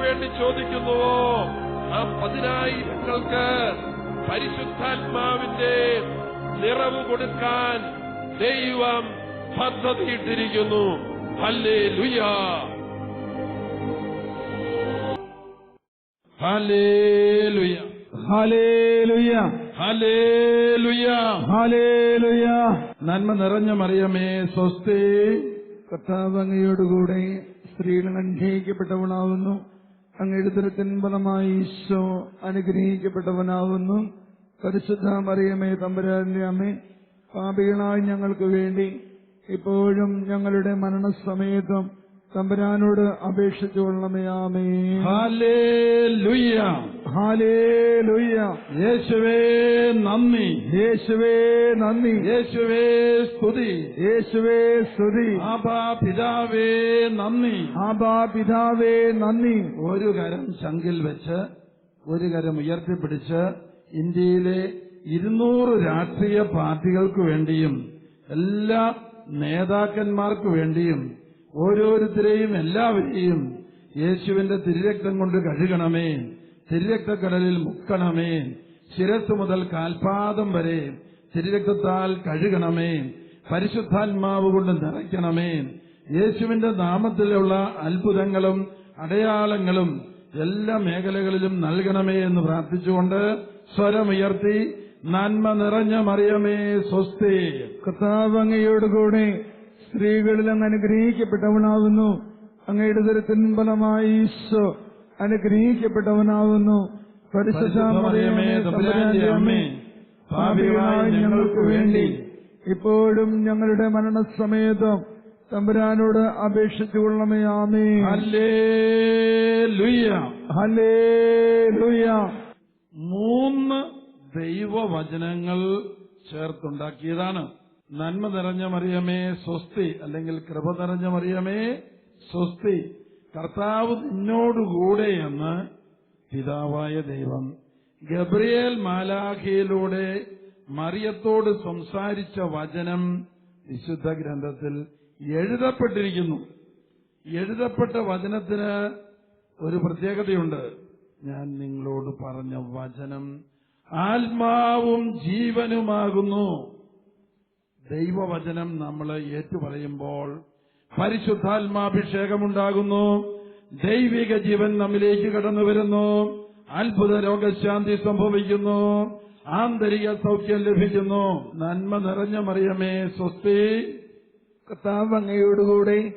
വേണ്ടി ചോദിക്കുന്നുവോ ആ പതിനായിരങ്ങൾക്ക് പരിശുദ്ധാത്മാവിന്റെ നിറവ് കൊടുക്കാൻ ദൈവം പദ്ധതിയിട്ടിരിക്കുന്നു. ഹല്ലേ ലുയാ നന്മ നിറഞ്ഞ മറിയമേ സ്വസ്തി കർത്താവ് അങ്ങയോടുകൂടെ സ്ത്രീകൾ അനുഗ്രഹിക്കപ്പെട്ടവനാവുന്നു അങ്ങയുടെ ദുരത്തിൻ ഫലമായി ഈശോ അനുഗ്രഹിക്കപ്പെട്ടവനാവുന്നു. പരിശുദ്ധ മറിയമേ തമ്പുരാന്റെ അമ്മേ പാപികളായി ഞങ്ങൾക്ക് വേണ്ടി ഇപ്പോഴും ഞങ്ങളുടെ മരണസമയത്തും തമ്പുരാനോട് അപേക്ഷിച്ചുകൊള്ളണമേ ആമേ ഹാലേ ലുയ്യ യേശുവേ നന്ദി. യേശുവേ നന്ദി. യേശുവേ സ്തുതി. യേശുവേ സ്തുതി. ആബാ പിതാവേ നന്ദി. ആബാ പിതാവേ നന്ദി. ഒരു കരം ശങ്കിൽ വെച്ച് ഒരു കരം ഉയർത്തിപ്പിടിച്ച് ഇന്ത്യയിലെ ഇരുന്നൂറ് രാഷ്ട്രീയ പാർട്ടികൾക്ക് വേണ്ടിയും എല്ലാ നേതാക്കന്മാർക്ക് വേണ്ടിയും ഓരോരുത്തരെയും എല്ലാവരെയും യേശുവിന്റെ തിരുരക്തം കൊണ്ട് കഴുകണമേ തിരുരക്തക്കടലിൽ മുക്കണമേ ശിരസ് മുതൽ കാൽപാദം വരെ തിരുരക്തത്താൽ കഴുകണമേ പരിശുദ്ധാത്മാവ് കൊണ്ട് നിറയ്ക്കണമേ. യേശുവിന്റെ നാമത്തിലുള്ള അത്ഭുതങ്ങളും അടയാളങ്ങളും എല്ലാ മേഖലകളിലും നൽകണമേ എന്ന് പ്രാർത്ഥിച്ചുകൊണ്ട് സ്വരമുയർത്തി നന്മ നിറഞ്ഞ മറിയമേ സ്വസ്തി. കർത്താവ് സ്ത്രീകളിൽ അങ്ങ് അനുഗ്രഹിക്കപ്പെട്ടവനാകുന്നു അങ്ങയുടെ തരത്തിൻ ഫലമായി ഈശോ പാപികളായ ഞങ്ങൾക്ക് വേണ്ടി. ഇപ്പോഴും ഞങ്ങളുടെ മരണസമയത്തും തമ്പുരാനോട് അപേക്ഷിച്ചുകൊള്ളമേ ആമേ ഹല്ലേലൂയ. ഹല്ലേലൂയ. മൂന്ന് ദൈവവചനങ്ങൾ ചേർത്തുണ്ടാക്കിയതാണ്. നന്മ നിറഞ്ഞ മറിയമേ സ്വസ്തി. അല്ലെങ്കിൽ കൃപ നിറഞ്ഞ മറിയമേ സ്വസ്തി. കർത്താവ് നിന്നോടുകൂടെ എന്ന് പിതാവായ ദൈവം ഗബ്രിയേൽ മാലാഖയിലൂടെ മറിയത്തോട് സംസാരിച്ച വചനം വിശുദ്ധ ഗ്രന്ഥത്തിൽ എഴുതപ്പെട്ടിരിക്കുന്നു. എഴുതപ്പെട്ട വചനത്തിന് ഒരു പ്രത്യേകതയുണ്ട്. ഞാൻ നിങ്ങളോട് പറഞ്ഞ വചനം ആത്മാവും ജീവനുമാകുന്നു. ദൈവവചനം നമ്മൾ ഏറ്റുപറയുമ്പോൾ പരിശുദ്ധാത്മാഭിഷേകമുണ്ടാകുന്നു. ദൈവിക ജീവൻ നമ്മിലേക്ക് കടന്നു വരുന്നു. അത്ഭുത രോഗശാന്തി സംഭവിക്കുന്നു. ആന്തരിക സൗഖ്യം ലഭിക്കുന്നു. നന്മ നിറഞ്ഞ മറിയമേ സ്വസ്തി. കർത്താവ് അങ്ങയോടുകൂടെ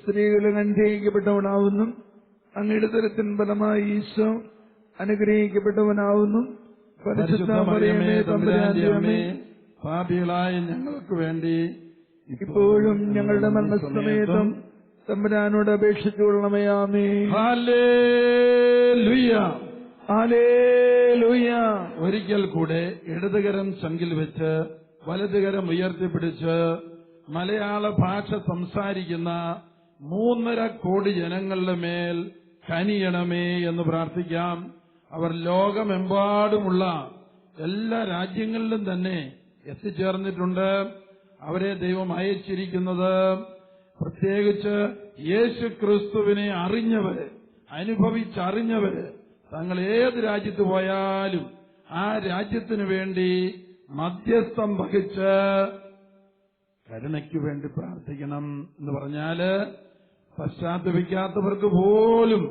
സ്ത്രീകളിൽ അനുഗ്രഹിക്കപ്പെട്ടവനാവുന്നു. അങ്ങയുടെ തരത്തിൻ ഫലമായി ഈശോ അനുഗ്രഹിക്കപ്പെട്ടവനാവുന്നു. പരിശുദ്ധ മറിയമേ തമ്പുരാന്റെ പാപികളായ ഞങ്ങൾക്ക് വേണ്ടി ഇപ്പോഴും ഞങ്ങളുടെ മരണസമേതം തമ്പുരാനോട് അപേക്ഷിച്ചുകൊള്ളണമേ ഒരിക്കൽ കൂടെ ഇടതുകരം ചങ്കിൽ വെച്ച് വലതുകരം ഉയർത്തിപ്പിടിച്ച് മലയാള ഭാഷ സംസാരിക്കുന്ന മൂന്നര കോടി ജനങ്ങളുടെ മേൽ കനിയണമേ എന്ന് പ്രാർത്ഥിക്കാം. അവർ ലോകമെമ്പാടുമുള്ള എല്ലാ രാജ്യങ്ങളിലും തന്നെ എത്തിച്ചേർന്നിട്ടുണ്ട്. അവരെ ദൈവം അയച്ചിരിക്കുന്നത് പ്രത്യേകിച്ച് യേശു ക്രിസ്തുവിനെ അറിഞ്ഞവര് അനുഭവിച്ചറിഞ്ഞവര് തങ്ങൾ ഏത് രാജ്യത്ത് പോയാലും ആ രാജ്യത്തിനു വേണ്ടി മധ്യസ്ഥം വഹിച്ച് കരുണയ്ക്ക് വേണ്ടി പ്രാർത്ഥിക്കണം എന്ന് പറഞ്ഞാൽ പശ്ചാത്തപിക്കാത്തവർക്ക് പോലും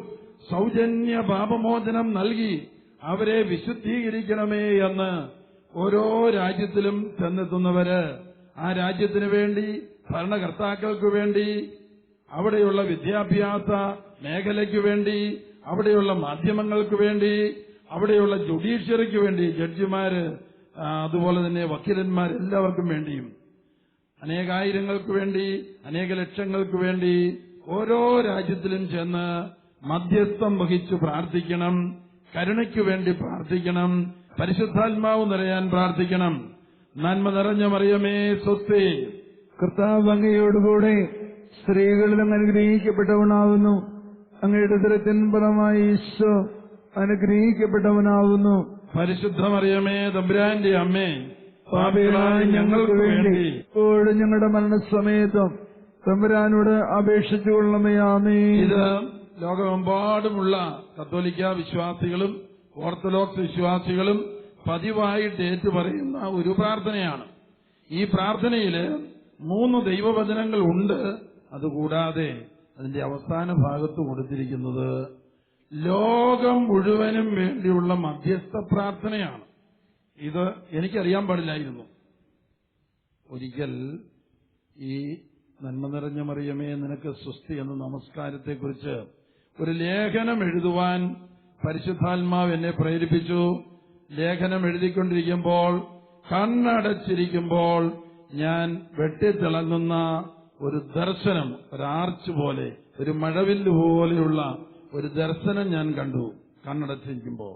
സൗജന്യ പാപമോചനം നൽകി അവരെ വിശുദ്ധീകരിക്കണമേ എന്ന് ഓരോ രാജ്യത്തിലും ചെന്നെത്തുന്നവര് ആ രാജ്യത്തിനു വേണ്ടി ഭരണകർത്താക്കൾക്ക് വേണ്ടി അവിടെയുള്ള വിദ്യാഭ്യാസ മേഖലയ്ക്ക് വേണ്ടി അവിടെയുള്ള മാധ്യമങ്ങൾക്ക് വേണ്ടി അവിടെയുള്ള ജുഡീഷ്യറിക്ക് വേണ്ടി ജഡ്ജിമാര് അതുപോലെ തന്നെ വക്കീലന്മാർ എല്ലാവർക്കും വേണ്ടിയും അനേകായിരങ്ങൾക്ക് വേണ്ടി അനേക ലക്ഷങ്ങൾക്ക് വേണ്ടി ഓരോ രാജ്യത്തിലും ചെന്ന് മധ്യസ്ഥം വഹിച്ചു പ്രാർത്ഥിക്കണം കരുണയ്ക്കു വേണ്ടി പ്രാർത്ഥിക്കണം പരിശുദ്ധാത്മാവ് നിറയാൻ പ്രാർത്ഥിക്കണം. നന്മ നിറഞ്ഞ മറിയമേ സ്വസ്തി. കർത്താവ് അങ്ങയോടുകൂടെ സ്ത്രീകളിൽ അങ്ങ് അനുഗ്രഹിക്കപ്പെട്ടവനാവുന്നു. അങ്ങയുടെ ദുരത്തിൻ ഫലമായി ഈശോ അനുഗ്രഹിക്കപ്പെട്ടവനാവുന്നു. പരിശുദ്ധമറിയമേ തമ്പുരാന്റെ അമ്മേ പാപികളായ ഞങ്ങൾക്ക് വേണ്ടി ഇപ്പോഴും ഞങ്ങളുടെ മരണസമയത്തും തമ്പുരാനോട് അപേക്ഷിച്ചുകൊള്ളമേ ആമേ ഇത് ലോകമെമ്പാടുമുള്ള കത്തോലിക്ക വിശ്വാസികളും ഓർത്തഡോക്സ് വിശ്വാസികളും പതിവായിട്ട് ഏറ്റുപറയുന്ന ഒരു പ്രാർത്ഥനയാണ്. ഈ പ്രാർത്ഥനയിൽ മൂന്ന് ദൈവവചനങ്ങൾ ഉണ്ട്. അതുകൂടാതെ അതിന്റെ അവസാന ഭാഗത്ത് കൊടുത്തിരിക്കുന്നത് ലോകം മുഴുവനും വേണ്ടിയുള്ള മധ്യസ്ഥ പ്രാർത്ഥനയാണ്. ഇത് എനിക്കറിയാൻ പാടില്ലായിരുന്നു. ഒരിക്കൽ ഈ നന്മ നിറഞ്ഞ മറിയമേ നിനക്ക് സ്വസ്തി എന്ന നമസ്കാരത്തെക്കുറിച്ച് ഒരു ലേഖനം എഴുതുവാൻ പരിശുദ്ധാത്മാവ് എന്നെ പ്രേരിപ്പിച്ചു. ലേഖനം എഴുതിക്കൊണ്ടിരിക്കുമ്പോൾ കണ്ണടച്ചിരിക്കുമ്പോൾ ഞാൻ വെട്ടിത്തിളങ്ങുന്ന ഒരു ദർശനം ഒരു പോലെ ഒരു മഴവില്ല് പോലെയുള്ള ഒരു ദർശനം ഞാൻ കണ്ടു കണ്ണടച്ചിരിക്കുമ്പോൾ.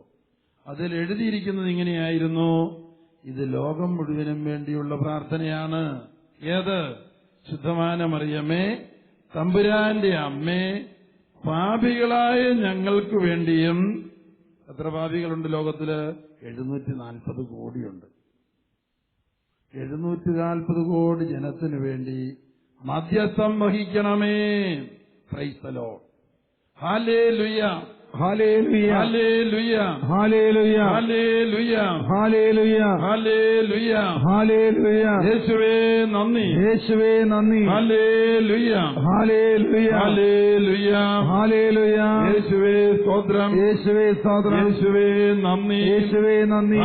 അതിൽ എഴുതിയിരിക്കുന്നത് ഇങ്ങനെയായിരുന്നു. ഇത് ലോകം മുഴുവനും വേണ്ടിയുള്ള പ്രാർത്ഥനയാണ്. ഏത്? ശുദ്ധമാന മറിയമേ തമ്പുരാന്റെ അമ്മേ പാപികളായ ഞങ്ങൾക്ക് വേണ്ടിയും എത്ര പാപികളുണ്ട് ലോകത്തിൽ? എഴുന്നൂറ്റി നാൽപ്പത് കോടിയുണ്ട്. എഴുന്നൂറ്റി നാൽപ്പത് കോടി ജനത്തിനു വേണ്ടി മധ്യസ്ഥം വഹിക്കണമേ. ക്രൈസ്തലോ ഹാലേ ലുയ്യ യേശുവേ നന്ദി യേശുവേ നന്ദി യേശുവേ സ്തോത്രം യേശുവേ സ്തോത്രം യേശുവേ നന്ദി യേശുവേ നന്ദി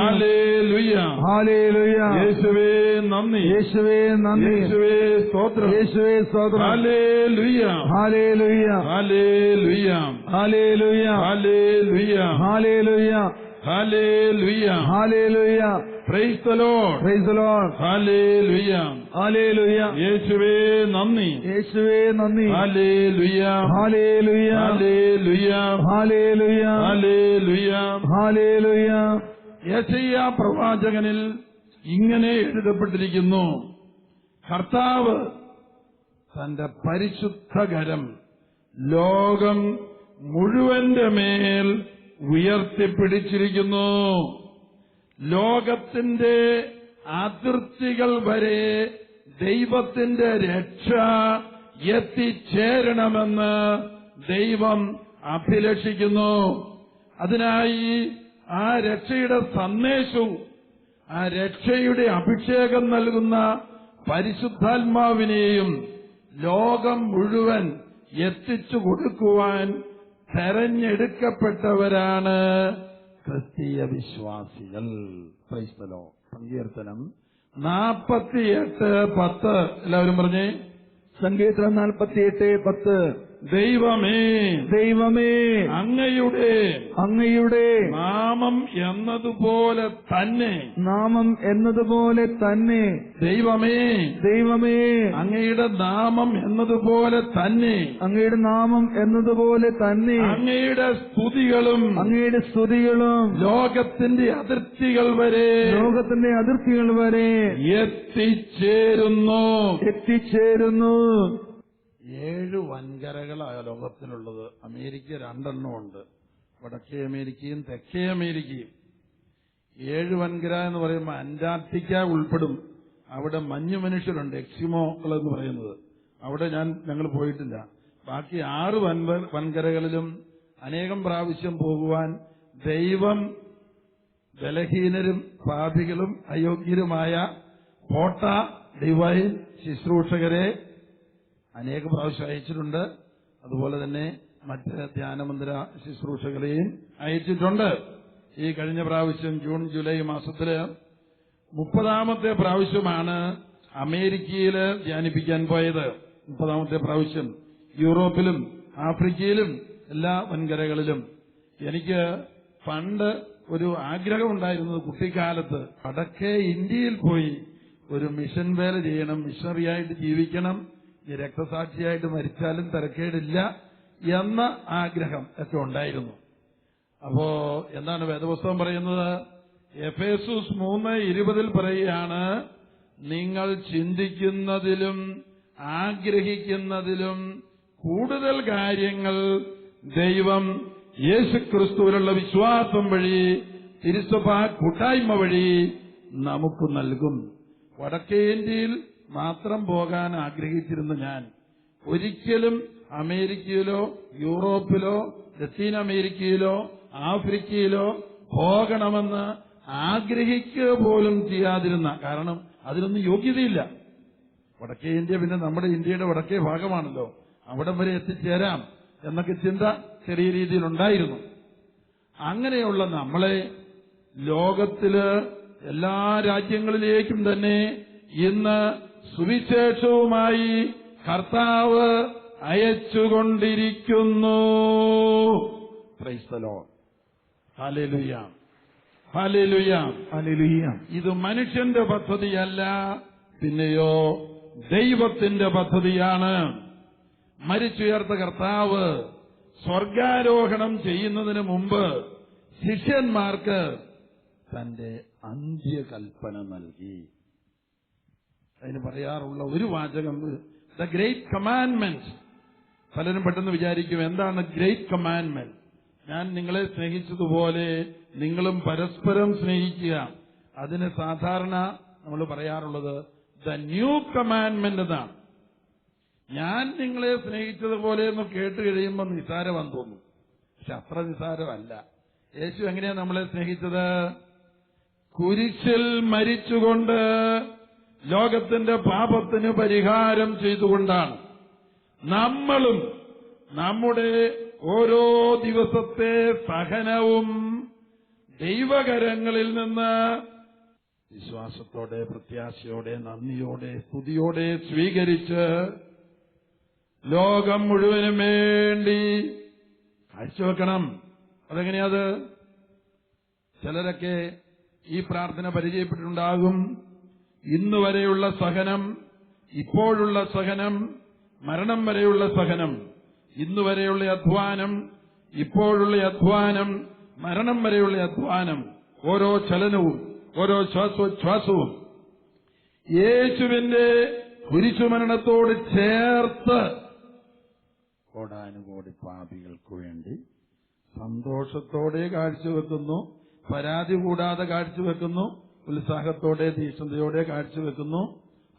യേശുവേ നന്ദി യേശുവേ നന്ദി യേശുവേ സ്തോത്രം യേശുവേ സ്തോത്രം ഹാലേ ലുയ്യ ഹാലേ ലുയ്യ ഹാലേ ലുയ്യ praise the lord praise the lord hallelujah hallelujah യേശുവേ നന്ദി. യേശുവേ നന്ദി. ഹല്ലേലൂയ ഹല്ലേലൂയ ഹല്ലേലൂയ ഹല്ലേലൂയ ഹല്ലേലൂയ യശയ്യ പ്രവാചകനിൽ ഇങ്ങനെ എഴുതപ്പെട്ടിരിക്കുന്നു. കർത്താവ് തന്റെ പരിശുദ്ധകരം ലോകം മുഴുവന്റെ മേൽ ഉയർത്തിപ്പിടിച്ചിരിക്കുന്നു. ലോകത്തിന്റെ അതിർത്തികൾ വരെ ദൈവത്തിന്റെ രക്ഷ എത്തിച്ചേരണമെന്ന് ദൈവം അഭിലഷിക്കുന്നു. അതിനായി ആ രക്ഷയുടെ സന്ദേശവും ആ രക്ഷയുടെ അഭിഷേകം നൽകുന്ന പരിശുദ്ധാത്മാവിനെയും ലോകം മുഴുവൻ എത്തിച്ചു കൊടുക്കുവാൻ തെരഞ്ഞെടുക്കപ്പെട്ടവരാണ് ക്രിസ്തീയ വിശ്വാസികൾ. ക്രൈസ്തലോ സങ്കീർത്തനം നാൽപ്പത്തിയെട്ട് പത്ത്. എല്ലാവരും പറഞ്ഞേ? സങ്കീർത്തനം നാൽപ്പത്തിയെട്ട് പത്ത്. ദൈവമേ. ദൈവമേ. അങ്ങയുടെ. അങ്ങയുടെ. നാമം എന്നതുപോലെ തന്നെ. നാമം എന്നതുപോലെ തന്നെ. ദൈവമേ. ദൈവമേ. അങ്ങയുടെ നാമം എന്നതുപോലെ തന്നെ. അങ്ങയുടെ നാമം എന്നതുപോലെ തന്നെ. അങ്ങയുടെ സ്തുതികളും അങ്ങയുടെ സ്തുതികളും ലോകത്തിന്റെ അതിർത്തികൾ വരെ ലോകത്തിന്റെ അതിർത്തികൾ വരെ എത്തിച്ചേരുന്നു. എത്തിച്ചേരുന്നു. ഏഴ് വൻകരകളായ ലോകത്തിനുള്ളത്. അമേരിക്ക രണ്ടെണ്ണം ഉണ്ട്. വടക്കേ അമേരിക്കയും തെക്കേ അമേരിക്കയും. ഏഴ് വൻകര എന്ന് പറയുമ്പോൾ അന്റാർട്ടിക്ക ഉൾപ്പെടും. അവിടെ മഞ്ഞു മനുഷ്യരുണ്ട്. എക്സിമോകൾ എന്ന് പറയുന്നത്. അവിടെ ഞാൻ ഞങ്ങൾ പോയിട്ടില്ല. ബാക്കി ആറ് വൻ വൻകരകളിലും അനേകം പ്രാവശ്യം പോകുവാൻ ദൈവം ബലഹീനരും പാപികളും അയോഗ്യരുമായ കോട്ട ഡിവൈൻ ശുശ്രൂഷകരെ അനേക പ്രാവശ്യം അയച്ചിട്ടുണ്ട്. അതുപോലെ തന്നെ മറ്റ് ധ്യാനമന്ദിര ശുശ്രൂഷകളെയും അയച്ചിട്ടുണ്ട്. ഈ കഴിഞ്ഞ പ്രാവശ്യം ജൂൺ ജൂലൈ മാസത്തിൽ മുപ്പതാമത്തെ പ്രാവശ്യമാണ് അമേരിക്കയിൽ ധ്യാനിപ്പിക്കാൻ പോയത്. മുപ്പതാമത്തെ പ്രാവശ്യം യൂറോപ്പിലും ആഫ്രിക്കയിലും എല്ലാ വൻകരകളിലും. എനിക്ക് പണ്ട് ഒരു ആഗ്രഹമുണ്ടായിരുന്നത് കുട്ടിക്കാലത്ത് വടക്കേ ഇന്ത്യയിൽ പോയി ഒരു മിഷൻ വേല ചെയ്യണം മിഷണറിയായിട്ട് ജീവിക്കണം രക്തസാക്ഷിയായിട്ട് മരിച്ചാലും തിരക്കേടില്ല എന്ന ആഗ്രഹം ഒക്കെ ഉണ്ടായിരുന്നു. അപ്പോ എന്താണ് വേദപുസ്തകം പറയുന്നത്? എഫേസൂസ് മൂന്ന് ഇരുപതിൽ പറയുകയാണ് നിങ്ങൾ ചിന്തിക്കുന്നതിലും ആഗ്രഹിക്കുന്നതിലും കൂടുതൽ കാര്യങ്ങൾ ദൈവം യേശുക്രിസ്തുവിലുള്ള വിശ്വാസം വഴി തിരുസഭ കൂട്ടായ്മ വഴി നമുക്ക് നൽകും. വടക്കേ ഇന്ത്യയിൽ മാത്രം പോകാൻ ആഗ്രഹിച്ചിരുന്ന ഞാൻ ഒരിക്കലും അമേരിക്കയിലോ യൂറോപ്പിലോ ലത്തീൻ അമേരിക്കയിലോ ആഫ്രിക്കയിലോ പോകണമെന്ന് ആഗ്രഹിക്കുക പോലും ചെയ്യാതിരുന്ന കാരണം അതിനൊന്നും യോഗ്യതയില്ല. വടക്കേ ഇന്ത്യ പിന്നെ നമ്മുടെ ഇന്ത്യയുടെ വടക്കേ ഭാഗമാണല്ലോ. അവിടം വരെ എത്തിച്ചേരാം എന്നൊക്കെ ചിന്ത ചെറിയ രീതിയിൽ ഉണ്ടായിരുന്നു. അങ്ങനെയുള്ള നമ്മളെ ലോകത്തിൽ എല്ലാ രാജ്യങ്ങളിലേക്കും തന്നെ ഇന്ന് സുവിശേഷവുമായി കർത്താവ് അയച്ചുകൊണ്ടിരിക്കുന്നു. ക്രൈസ്തലോ ഹാലേലുയ ഹാലേലുയ ഹല്ലേലൂയ ഇത് മനുഷ്യന്റെ പദ്ധതിയല്ല പിന്നെയോ ദൈവത്തിന്റെ പദ്ധതിയാണ്. മരിച്ചുയർത്ത കർത്താവ് സ്വർഗാരോഹണം ചെയ്യുന്നതിന് മുമ്പ് ശിഷ്യന്മാർക്ക് തന്റെ അന്ത്യകൽപ്പന നൽകി. അതിന് പറയാറുള്ള ഒരു വാചകം ദ ഗ്രേറ്റ് കമാൻഡ്മെന്റ് പലരും പെട്ടെന്ന് വിചാരിക്കും എന്താണ് ഗ്രേറ്റ് കമാൻഡ്മെന്റ് ഞാൻ നിങ്ങളെ സ്നേഹിച്ചതുപോലെ നിങ്ങളും പരസ്പരം സ്നേഹിക്കുക. അതിന് സാധാരണ നമ്മൾ പറയാറുള്ളത് ദ ന്യൂ കമാൻഡ്മെന്റ് എന്നാണ് ഞാൻ നിങ്ങളെ സ്നേഹിച്ചതുപോലെ എന്ന് കേട്ട് കഴിയുമ്പോൾ നിസാരമാണെന്ന് തോന്നും. പക്ഷെ അത്ര നിസാരമല്ല. യേശു എങ്ങനെയാണ് നമ്മളെ സ്നേഹിച്ചത്? കുരിശിൽ മരിച്ചുകൊണ്ട് ലോകത്തിന്റെ പാപത്തിന് പരിഹാരം ചെയ്തുകൊണ്ടാണ് നമ്മളും നമ്മുടെ ഓരോ ദിവസത്തെ സഹനവും ദൈവകരങ്ങളിൽ നിന്ന് വിശ്വാസത്തോടെ പ്രത്യാശയോടെ നന്ദിയോടെ സ്തുതിയോടെ സ്വീകരിച്ച് ലോകം മുഴുവനും വേണ്ടി കാഴ്ചവെക്കണം. അതെങ്ങനെയാത്? ചിലരൊക്കെ ഈ പ്രാർത്ഥന പരിചയപ്പെട്ടിട്ടുണ്ടാകും. ഇന്ന് വരെയുള്ള സഹനം ഇപ്പോഴുള്ള സഹനം മരണം വരെയുള്ള സഹനം ഇന്നു വരെയുള്ള അധ്വാനം ഇപ്പോഴുള്ള അധ്വാനം മരണം വരെയുള്ള അധ്വാനം ഓരോ ചലനവും ഓരോ ശ്വാസോച്ഛ്വാസവും യേശുവിന്റെ കുരിശുമരണത്തോട് ചേർത്ത് കോടാനുകോടി പാപികൾക്ക് വേണ്ടി സന്തോഷത്തോടെ കാഴ്ചവെക്കുന്നു പരാതി കൂടാതെ കാഴ്ചവെക്കുന്നു ഉത്സാഹത്തോടെ തീഷ്ണതയോടെ കാഴ്ചവെക്കുന്നു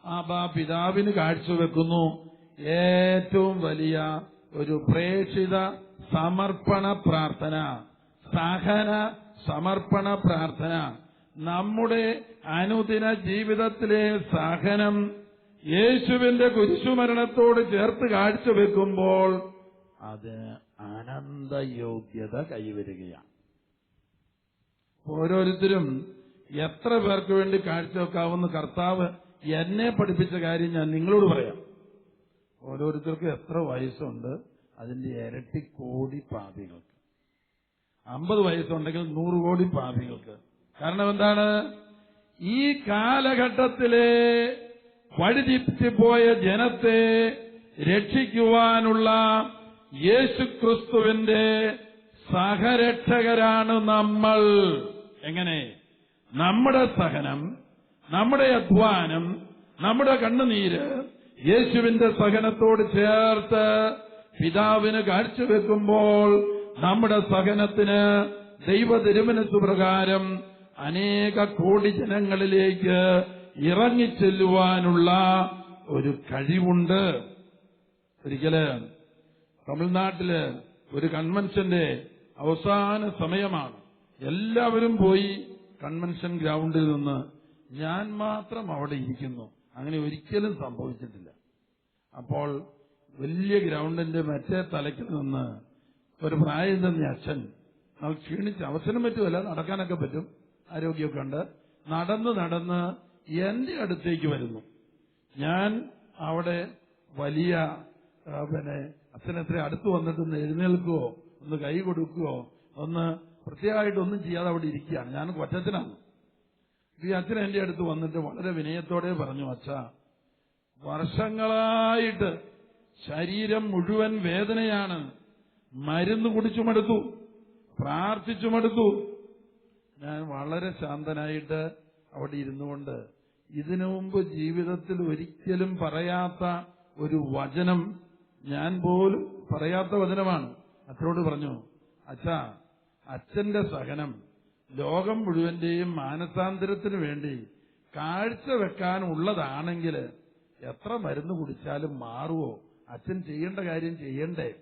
ആബാ പിതാവിന് കാഴ്ചവെക്കുന്നു ഏറ്റവും വലിയ ഒരു പ്രേക്ഷിത സമർപ്പണ പ്രാർത്ഥന സഹന സമർപ്പണ പ്രാർത്ഥന. നമ്മുടെ അനുദിന ജീവിതത്തിലെ സഹനം യേശുവിന്റെ കുരിശുമരണത്തോട് ചേർത്ത് കാഴ്ചവെക്കുമ്പോൾ അത് അനന്തയോഗ്യത കൈവരികയാണ്. ഓരോരുത്തരും എത്ര പേർക്ക് വേണ്ടി കാഴ്ചവെക്കാവുന്ന കർത്താവ് എന്നെ പഠിപ്പിച്ച കാര്യം ഞാൻ നിങ്ങളോട് പറയാം. ഓരോരുത്തർക്കും എത്ര വയസ്സുണ്ട് അതിന്റെ ഇരട്ടി കോടി പാപികൾക്ക്. അമ്പത് വയസ്സുണ്ടെങ്കിൽ നൂറ് കോടി പാപികൾക്ക്. കാരണം എന്താണ്? ഈ കാലഘട്ടത്തിലെ വഴിതിപ്പോയ ജനത്തെ രക്ഷിക്കുവാനുള്ള യേശുക്രിസ്തുവിന്റെ സഹരക്ഷകരാണ് നമ്മൾ. എങ്ങനെ? നമ്മുടെ സഹനം നമ്മുടെ അധ്വാനം നമ്മുടെ കണ്ണുനീര് യേശുവിന്റെ സഹനത്തോട് ചേർത്ത് പിതാവിന് കാഴ്ചവെക്കുമ്പോൾ നമ്മുടെ സഹനത്തിന് ദൈവ തിരുമനസ് പ്രകാരം അനേക കോടി ജനങ്ങളിലേക്ക് ഇറങ്ങിച്ചെല്ലുവാനുള്ള ഒരു കഴിവുണ്ട്. ഒരിക്കൽ തമിഴ്നാട്ടിൽ ഒരു കൺവെൻഷന്റെ അവസാന സമയമാണ്. എല്ലാവരും പോയി കൺവെൻഷൻ ഗ്രൗണ്ടിൽ നിന്ന് ഞാൻ മാത്രം അവിടെ ഇരിക്കുന്നു. അങ്ങനെ ഒരിക്കലും സംഭവിച്ചിട്ടില്ല. അപ്പോൾ വലിയ ഗ്രൗണ്ടിന്റെ മറ്റേ തലയ്ക്ക് നിന്ന് ഒരു പ്രായം തന്നെ അച്ഛൻ നമുക്ക് ക്ഷീണിച്ച് അവസരം പറ്റുമല്ല നടക്കാനൊക്കെ പറ്റും ആരോഗ്യമൊക്കെ ഉണ്ട്. നടന്ന് നടന്ന് എന്റെ അടുത്തേക്ക് വരുന്നു. ഞാൻ അവിടെ വലിയ പിന്നെ അച്ഛനെത്ര അടുത്ത് വന്നിട്ടൊന്ന് എഴുന്നേൽക്കുവോ ഒന്ന് കൈ കൊടുക്കുകയോ ഒന്ന് പ്രത്യേകമായിട്ട് ഒന്നും ചെയ്യാതെ അവിടെ ഇരിക്കുകയാണ്. ഞാൻ കൊച്ചച്ഛനാണ് ഈ അച്ഛൻ എന്റെ അടുത്ത് വന്നിട്ട് വളരെ വിനയത്തോടെ പറഞ്ഞു അച്ഛ വർഷങ്ങളായിട്ട് ശരീരം മുഴുവൻ വേദനയാണ്. മരുന്ന് കുടിച്ചുമെടുത്തു പ്രാർത്ഥിച്ചുമെടുത്തു. ഞാൻ വളരെ ശാന്തനായിട്ട് അവിടെ ഇരുന്നു കൊണ്ട് ഇതിനു മുമ്പ് ജീവിതത്തിൽ ഒരിക്കലും പറയാത്ത ഒരു വചനം ഞാൻ പോലും പറയാത്ത വചനമാണ്. അച്ഛനോട് പറഞ്ഞു അച്ഛാ അച്ഛന്റെ സഹനം ലോകം മുഴുവന്റെയും മാനസാന്തരത്തിനു വേണ്ടി കാഴ്ചവെക്കാനുള്ളതാണെങ്കിൽ എത്ര മരുന്ന് കുടിച്ചാലും മാറുവോ? അച്ഛൻ ചെയ്യേണ്ട കാര്യം ചെയ്യണ്ടേ?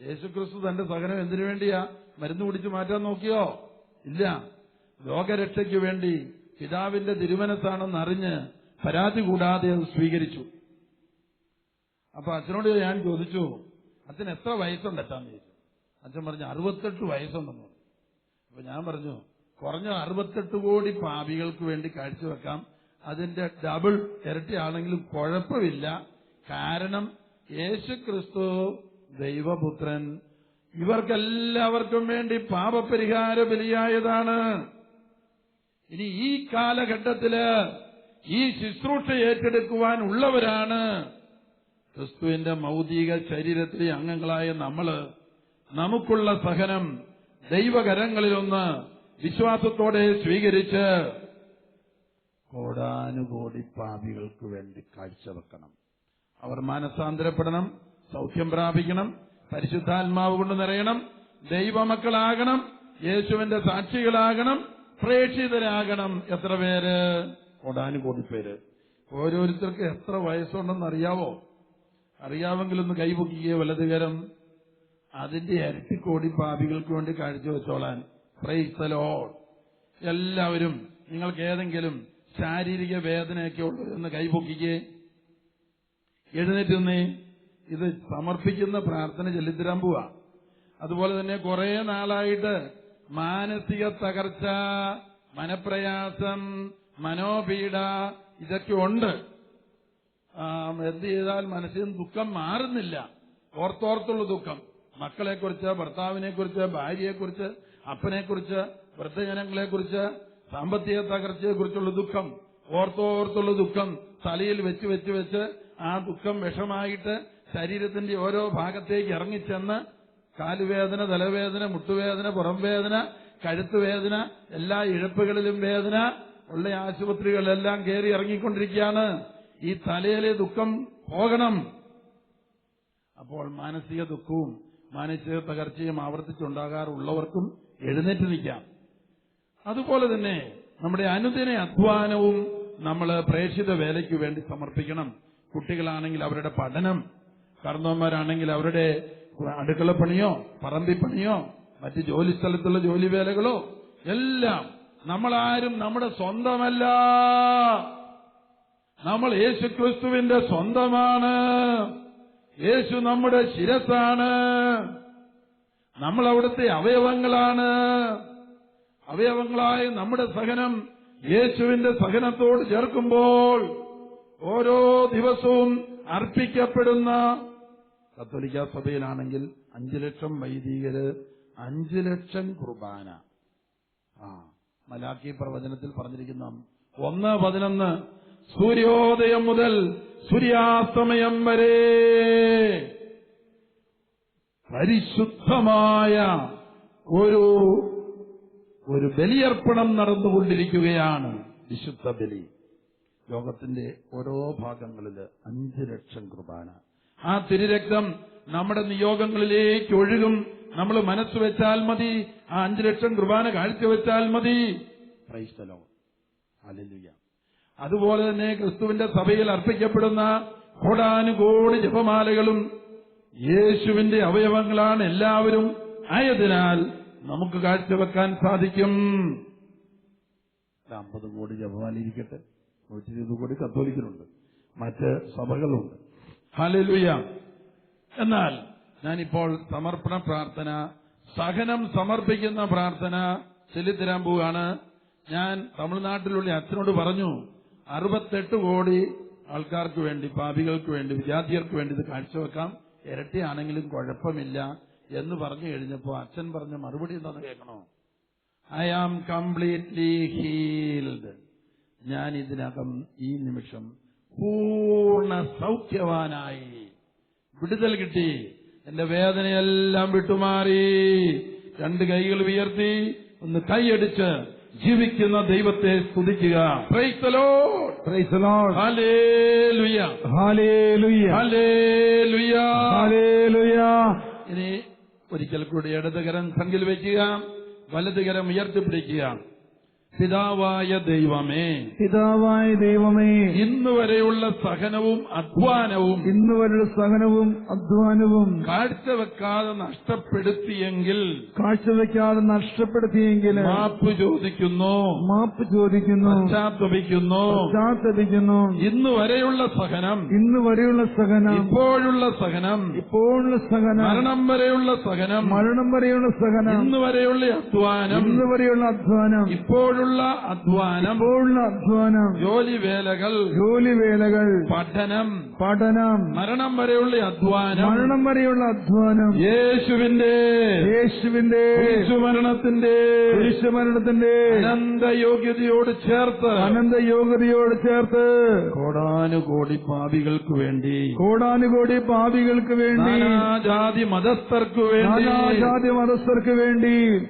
യേശുക്രിസ്തു തന്റെ സഹനം എന്തിനു വേണ്ടിയാ? മരുന്ന് കുടിച്ച് മാറ്റാൻ നോക്കിയോ? ഇല്ല. ലോകരക്ഷയ്ക്കു വേണ്ടി പിതാവിന്റെ തിരുമനസ്സാണെന്ന് അറിഞ്ഞ് പരാതി കൂടാതെ അത് സ്വീകരിച്ചു. അപ്പൊ അച്ഛനോട് ഞാൻ ചോദിച്ചു അച്ഛൻ എത്ര വയസ്സുണ്ട്? അച്ഛാന്ന് ചോദിച്ചു. അച്ഛൻ പറഞ്ഞു അറുപത്തെട്ട് വയസ്സുണ്ടെന്ന് പറഞ്ഞു അപ്പൊ ഞാൻ പറഞ്ഞു കുറഞ്ഞ അറുപത്തെട്ട് കോടി പാപികൾക്ക് വേണ്ടി കാഴ്ചവെക്കാം അതിന്റെ ഡബിൾ ഇരട്ടിയാണെങ്കിലും കുഴപ്പമില്ല. കാരണം യേശു ക്രിസ്തു ദൈവപുത്രൻ. ഇവർക്കെല്ലാവർക്കും വേണ്ടി പാപപരിഹാര ബലിയായതാണ്. ഇനി ഈ കാലഘട്ടത്തിൽ ഈ ശുശ്രൂഷ ഏറ്റെടുക്കുവാൻ ഉള്ളവരാണ് ക്രിസ്തുവിന്റെ മൗതിക ശരീരത്തിലെ അംഗങ്ങളായ നമ്മൾ. നമുക്കുള്ള സഹനം ദൈവകരങ്ങളിലൊന്ന് വിശ്വാസത്തോടെ സ്വീകരിച്ച് കോടാനുകോടി പാപികൾക്ക് വേണ്ടി കാഴ്ചവെക്കണം. അവർ മാനസാന്തരപ്പെടണം സൗഖ്യം പ്രാപിക്കണം പരിശുദ്ധാത്മാവ് കൊണ്ട് നിറയണം ദൈവമക്കളാകണം യേശുവിന്റെ സാക്ഷികളാകണം പ്രേക്ഷിതരാകണം. എത്ര പേര്? കോടാനുകോടി പേര്. ഓരോരുത്തർക്ക് എത്ര വയസ്സുണ്ടെന്ന് അറിയാവോ അറിയാമെങ്കിലൊന്ന് കൈപൊക്കിയേ വലതുകരം. അതിന്റെ ഇരട്ടി കോടി പാപികൾക്ക് വേണ്ടി കാഴ്ചവെച്ചോളാൻ പ്രൈസലോ എല്ലാവരും നിങ്ങൾക്ക് ഏതെങ്കിലും ശാരീരിക വേദനയൊക്കെ ഉള്ളതെന്ന് കൈപൊക്കിക്കേ. എഴുന്നേറ്റ് ഇത് സമർപ്പിക്കുന്ന പ്രാർത്ഥന ചെല്ലിത്തരാൻ പോവാ. അതുപോലെ തന്നെ കുറെ നാളായിട്ട് മാനസിക തകർച്ച മനപ്രയാസം മനോപീഡ ഇതൊക്കെ ഉണ്ട്. എന്ത് ചെയ്താൽ മനസ്സിൽ ദുഃഖം മാറുന്നില്ല. ഓർത്തോർത്തുള്ള ദുഃഖം. മക്കളെക്കുറിച്ച് ഭർത്താവിനെക്കുറിച്ച് ഭാര്യയെക്കുറിച്ച് അപ്പനെക്കുറിച്ച് വൃദ്ധജനങ്ങളെക്കുറിച്ച് സാമ്പത്തിക തകർച്ചയെക്കുറിച്ചുള്ള ദുഃഖം ഓർത്തോർത്തുള്ള ദുഃഖം തലയിൽ വെച്ച് വെച്ച് വെച്ച് ആ ദുഃഖം വിഷമായിട്ട് ശരീരത്തിന്റെ ഓരോ ഭാഗത്തേക്ക് ഇറങ്ങിച്ചെന്ന് കാലുവേദന തലവേദന മുട്ടുവേദന പുറംവേദന വേദന കഴുത്ത് വേദന എല്ലാ ഇഴപ്പുകളിലും വേദന ഉള്ള ആശുപത്രികളിലെല്ലാം കയറി ഇറങ്ങിക്കൊണ്ടിരിക്കുകയാണ്. ഈ തലയിലെ ദുഃഖം പോകണം. അപ്പോൾ മാനസിക ദുഃഖവും മാനസിക തകർച്ചയും ആവർത്തിച്ചുണ്ടാകാറുള്ളവർക്കും എഴുന്നേറ്റ് നിൽക്കാം. അതുപോലെ തന്നെ നമ്മുടെ അനുദിന അധ്വാനവും നമ്മൾ പ്രേക്ഷിത വേലയ്ക്ക് വേണ്ടി സമർപ്പിക്കണം. കുട്ടികളാണെങ്കിൽ അവരുടെ പഠനം കാരണവന്മാരാണെങ്കിൽ അവരുടെ അടുക്കളപ്പണിയോ പറമ്പിപ്പണിയോ മറ്റ് ജോലി സ്ഥലത്തുള്ള ജോലി വേലകളോ എല്ലാം നമ്മളാരും നമ്മുടെ സ്വന്തമല്ല. നമ്മൾ യേശുക്രിസ്തുവിന്റെ സ്വന്തമാണ്. യേശു നമ്മുടെ ശിരസാണ് നമ്മൾ അവിടുത്തെ അവയവങ്ങളാണ്. അവയവങ്ങളായ നമ്മുടെ സഹനം യേശുവിന്റെ സഹനത്തോട് ചേർക്കുമ്പോൾ ഓരോ ദിവസവും അർപ്പിക്കപ്പെടുന്ന കത്തോലിക്ക സഭയിലാണെങ്കിൽ അഞ്ചു ലക്ഷം വൈദികര് അഞ്ചു ലക്ഷം കുർബാന. ആ മലാക്കി പ്രവചനത്തിൽ പറഞ്ഞിരിക്കുന്ന. ഒന്ന് പതിനൊന്ന് സൂര്യോദയം മുതൽ സൂര്യാസ്തമയം വരെ പരിശുദ്ധമായ ഒരു ഒരു ബലിയർപ്പണം നടന്നുകൊണ്ടിരിക്കുകയാണ് വിശുദ്ധ ബലി. ലോകത്തിന്റെ ഓരോ ഭാഗങ്ങളിൽ അഞ്ച് ലക്ഷം കുർബാന. ആ തിരുരക്തം നമ്മുടെ നിയോഗങ്ങളിലേക്ക് ഒഴുകും. നമ്മൾ മനസ്സ് വെച്ചാൽ മതി. ആ അഞ്ചു ലക്ഷം കുർബാന കാഴ്ചവെച്ചാൽ മതി. ക്രൈസ്തലോ അലലുയ അതുപോലെ തന്നെ ക്രിസ്തുവിന്റെ സഭയിൽ അർപ്പിക്കപ്പെടുന്ന കോടാനുകോടി ജപമാലകളും യേശുവിന്റെ അവയവങ്ങളാണ് എല്ലാവരും ആയതിനാൽ നമുക്ക് കാഴ്ചവെക്കാൻ സാധിക്കും. അമ്പത് കോടി ജപമാല ഇരിക്കട്ടെ. നൂറ്റി ഇരുപത് കോടി കത്തോലിക്കലുണ്ട് മറ്റ് സഭകളുണ്ട്. ഹലലുയ എന്നാൽ ഞാനിപ്പോൾ സമർപ്പണ പ്രാർത്ഥന സഹനം സമർപ്പിക്കുന്ന പ്രാർത്ഥന ചെല്ലിത്തരാൻ പോവുകയാണ്. ഞാൻ തമിഴ്നാട്ടിലുള്ള അച്ഛനോട് പറഞ്ഞു അറുപത്തെട്ട് കോടി ആൾക്കാർക്ക് വേണ്ടി പാപികൾക്ക് വേണ്ടി വിദ്യാർത്ഥികൾക്ക് വേണ്ടി ഇത് കാഴ്ചവെക്കാം. ഇരട്ടിയാണെങ്കിലും കുഴപ്പമില്ല എന്ന് പറഞ്ഞു കഴിഞ്ഞപ്പോ അച്ഛൻ പറഞ്ഞ മറുപടി എന്താന്ന് കേൾക്കണോ? ഐ ആം കംപ്ലീറ്റ്ലി ഹീൽഡ് ഞാൻ ഇതിനകം ഈ നിമിഷം പൂർണ സൗഖ്യവാനായി. വിടുതൽ കിട്ടി. എന്റെ വേദനയെല്ലാം വിട്ടുമാറി. രണ്ട് കൈകൾ ഉയർത്തി. ഒന്ന് കൈയടിച്ച്. ജീവിക്കുന്ന ദൈവത്തെ സ്തുതിക്കുക. ഇനി ഒരിക്കൽ കൂടി ഇടതുകരം സംഖ്യ വയ്ക്കുക. വലതുകരം ഉയർത്തിപ്പിടിക്കുകയാണ് പിതാവായ ദൈവമേ പിതാവായ ദൈവമേ ഇന്ന് വരെയുള്ള സഹനവും അധ്വാനവും ഇന്ന് വരെയുള്ള സഹനവും അധ്വാനവും കാഴ്ചവെക്കാതെ നഷ്ടപ്പെടുത്തിയെങ്കിൽ കാഴ്ചവെക്കാതെ നഷ്ടപ്പെടുത്തിയെങ്കിൽ മാപ്പ് ചോദിക്കുന്നു മാപ്പ് ചോദിക്കുന്നു പശ്ചാത്തപിക്കുന്നു. പശ്ചാത്തപിക്കുന്നു. ഇന്ന് വരെയുള്ള സഹനം ഇന്ന് വരെയുള്ള സഹനം ഇപ്പോഴുള്ള സഹനം ഇപ്പോഴുള്ള സഹനം മരണം വരെയുള്ള സഹനം മരണം വരെയുള്ള സഹനം ഇന്ന് വരെയുള്ള അധ്വാനം ഇന്ന് വരെയുള്ള അധ്വാനം ഇപ്പോഴുള്ള അധ്വാനം. ഇപ്പോഴുള്ള അധ്വാനം. ജോലി വേലകൾ ജോലി വേലകൾ പഠനം. പഠനം. മരണം വരെയുള്ള അധ്വാനം. മരണം വരെയുള്ള അധ്വാനം. യേശുവിന്റെ യേശുവിന്റെ യേശുമരണത്തിന്റെ യേശുമരണത്തിന്റെ അനന്ത യോഗ്യതയോട് ചേർത്ത്. അനന്ത യോഗ്യതയോട് ചേർത്ത്. കോടാനുകോടി പാപികൾക്ക് വേണ്ടി. കോടാനുകോടി പാപികൾക്ക് വേണ്ടി. ജാതി മതസ്ഥർക്ക് വേണ്ടി. ജാതി മതസ്ഥർക്ക് വേണ്ടി.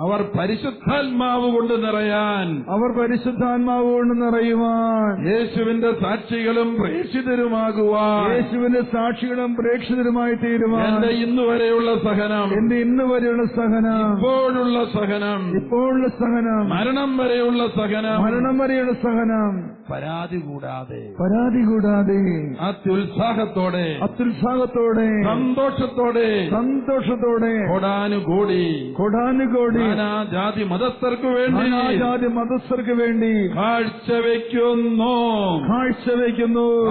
അവർ പരിശുദ്ധാത്മാവ് കൊണ്ട് നിറയാൻ. അവർ പരിശുദ്ധാത്മാവ് കൊണ്ട് നിറയുവാൻ. യേശുവിന്റെ സാക്ഷികളും പ്രേക്ഷിതരുമാകുവാൻ. യേശുവിന്റെ സാക്ഷികളും പ്രേക്ഷിതരുമായി തീരുവാൻ. എന്റെ ഇന്ന് വരെയുള്ള സഹനം. എന്റെ ഇന്ന് വരെയുള്ള സഹനം. ഇപ്പോഴുള്ള സഹനം. ഇപ്പോഴുള്ള സഹനം. മരണം വരെയുള്ള സഹനം. മരണം വരെയുള്ള സഹനം. പരാതി കൂടാതെ. പരാതി കൂടാതെ. അത്യുത്സാഹത്തോടെ. അത്യുത്സാഹത്തോടെ. സന്തോഷത്തോടെ. സന്തോഷത്തോടെ. കൊടാനുകൂടി. കൊടാനുകോടി. ജാതി മതസ്ഥർക്ക് വേണ്ടി നാനാജാതി മതസ്ഥർക്ക് വേണ്ടി കാഴ്ചവെക്കുന്നു. കാഴ്ചവെക്കുന്നു. കാഴ്ച വയ്ക്കുന്നു.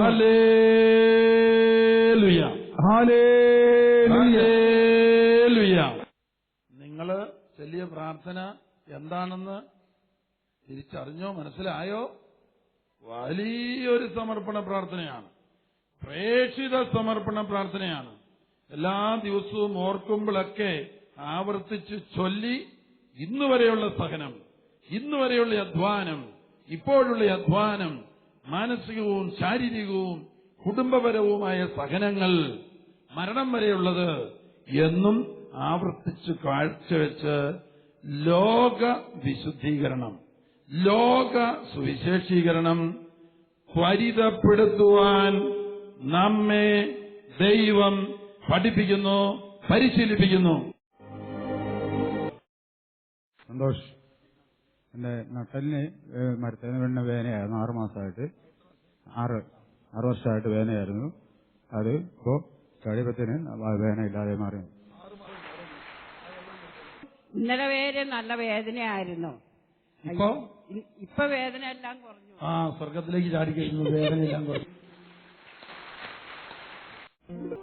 നിങ്ങൾ ചെല്ലിയ പ്രാർത്ഥന എന്താണെന്ന് തിരിച്ചറിഞ്ഞോ മനസ്സിലായോ? വലിയൊരു സമർപ്പണ പ്രാർത്ഥനയാണ്. പ്രേക്ഷിത സമർപ്പണ പ്രാർത്ഥനയാണ്. എല്ലാ ദിവസവും ഓർക്കുമ്പോഴൊക്കെ ആവർത്തിച്ച് ചൊല്ലി ഇന്നു വരെയുള്ള സഹനം ഇന്നു വരെയുള്ള അധ്വാനം ഇപ്പോഴുള്ള അധ്വാനം മാനസികവും ശാരീരികവും കുടുംബപരവുമായ സഹനങ്ങൾ മരണം വരെയുള്ളത് എന്നും ആവർത്തിച്ച് കാഴ്ചവെച്ച് ലോക വിശുദ്ധീകരണം ലോക സുവിശേഷീകരണം ത്വരിതപ്പെടുത്തുവാൻ നമ്മെ ദൈവം പഠിപ്പിക്കുന്നു പരിശീലിപ്പിക്കുന്നു. സന്തോഷ്. എന്റെ നട്ടലിന് മരത്തേന് വീണ വേനയായിരുന്നു ആറ് മാസമായിട്ട്. ആറ് ആറ് വർഷമായിട്ട് വേനയായിരുന്നു. അത് ഇപ്പോ കഴിയപ്പത്തിന് വേന ഇല്ലാതെ മാറി. ഇന്നലെ വരെ നല്ല വേദനയായിരുന്നു. ഇപ്പോ? ഇപ്പൊ വേദന എല്ലാം കുറഞ്ഞു. ആ സ്വർഗത്തിലേക്ക് ചാടിക്കുന്നു വേദന എല്ലാം കുറഞ്ഞു.